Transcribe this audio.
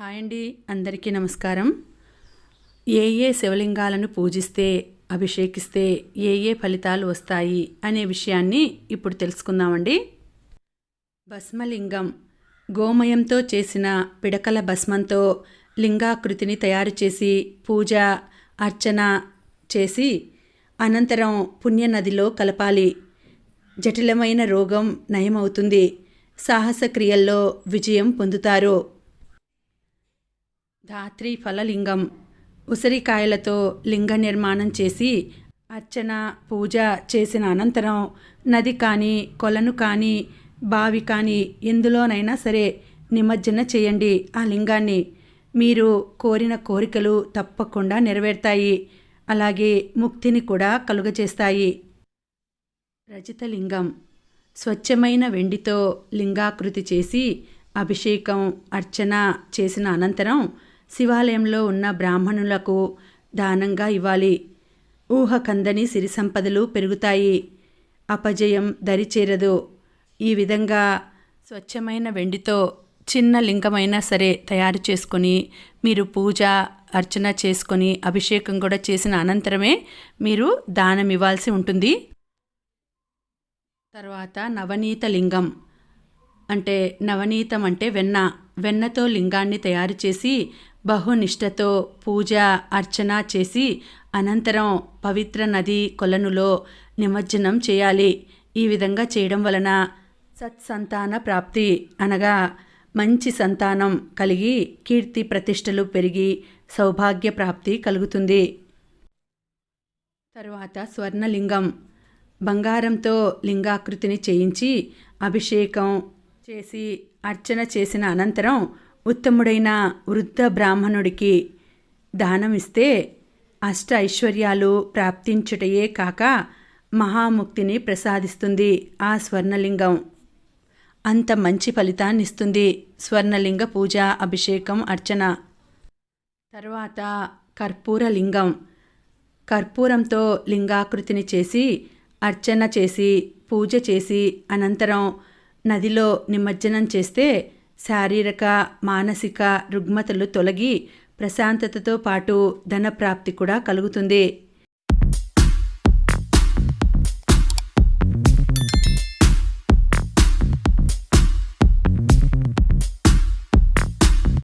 Hi అండి అందరికీ నమస్కారం. ఏ ఏ శివలింగాలను పూజిస్తే అభిషేకిస్తే ఏ ఏ ఫలితాలు వస్తాయి అనే విషయాన్ని ఇప్పుడు తెలుసుకుందామండి. భస్మలింగం గోమయంతో చేసిన పిడకల భస్మంతో లింగాకృతిని తయారు చేసి పూజ అర్చన చేసి అనంతరం పుణ్యనదిలో కలపాలి. జటిలమైన రోగం నయమవుతుంది. సాహస క్రియల్లో విజయం పొందుతారు. ధాత్రి ఫలలింగం. ఉసిరికాయలతో లింగ నిర్మాణం చేసి అర్చన పూజ చేసిన అనంతరం నది కానీ కొలను కానీ బావి కానీ ఎందులోనైనా సరే నిమజ్జన చేయండి ఆ లింగాన్ని. మీరు కోరిన కోరికలు తప్పకుండా నెరవేరుతాయి. అలాగే ముక్తిని కూడా కలుగజేస్తాయి. రజితలింగం. స్వచ్ఛమైన వెండితో లింగాకృతి చేసి అభిషేకం అర్చన చేసిన అనంతరం శివాలయంలో ఉన్న బ్రాహ్మణులకు దానంగా ఇవ్వాలి. ఊహ కందని సిరి సంపదలు పెరుగుతాయి. అపజయం దరిచేరదు. ఈ విధంగా స్వచ్ఛమైన వెండితో చిన్న లింగమైనా సరే తయారు చేసుకొని మీరు పూజ అర్చన చేసుకొని అభిషేకం కూడా చేసిన అనంతరమే మీరు దానం ఇవ్వాల్సి ఉంటుంది. తర్వాత నవనీత లింగం. అంటే నవనీతం అంటే వెన్న. వెన్నతో లింగాన్ని తయారు చేసి బహునిష్టతో పూజ అర్చన చేసి అనంతరం పవిత్ర నది కొలనులో నిమజ్జనం చేయాలి. ఈ విధంగా చేయడం వలన సత్సంతాన ప్రాప్తి అనగా మంచి సంతానం కలిగి కీర్తి ప్రతిష్టలు పెరిగి సౌభాగ్య ప్రాప్తి కలుగుతుంది. తరువాత స్వర్ణలింగం. బంగారంతో లింగాకృతిని చేయించి అభిషేకం చేసి అర్చన చేసిన అనంతరం ఉత్తముడైన వృద్ధ బ్రాహ్మణుడికి దానం ఇస్తే అష్ట ఐశ్వర్యాలు ప్రాప్తించుటయే కాక మహాముక్తిని ప్రసాదిస్తుంది ఆ స్వర్ణలింగం. అంత మంచి ఫలితాన్ని ఇస్తుంది స్వర్ణలింగ పూజ అభిషేకం అర్చన. తర్వాత కర్పూర లింగం. కర్పూరంతో లింగాకృతిని చేసి అర్చన చేసి పూజ చేసి అనంతరం నదిలో నిమజ్జనం చేస్తే శారీరక మానసిక రుగ్మతలు తొలగి ప్రశాంతతతో పాటు ధనప్రాప్తి కూడా కలుగుతుంది.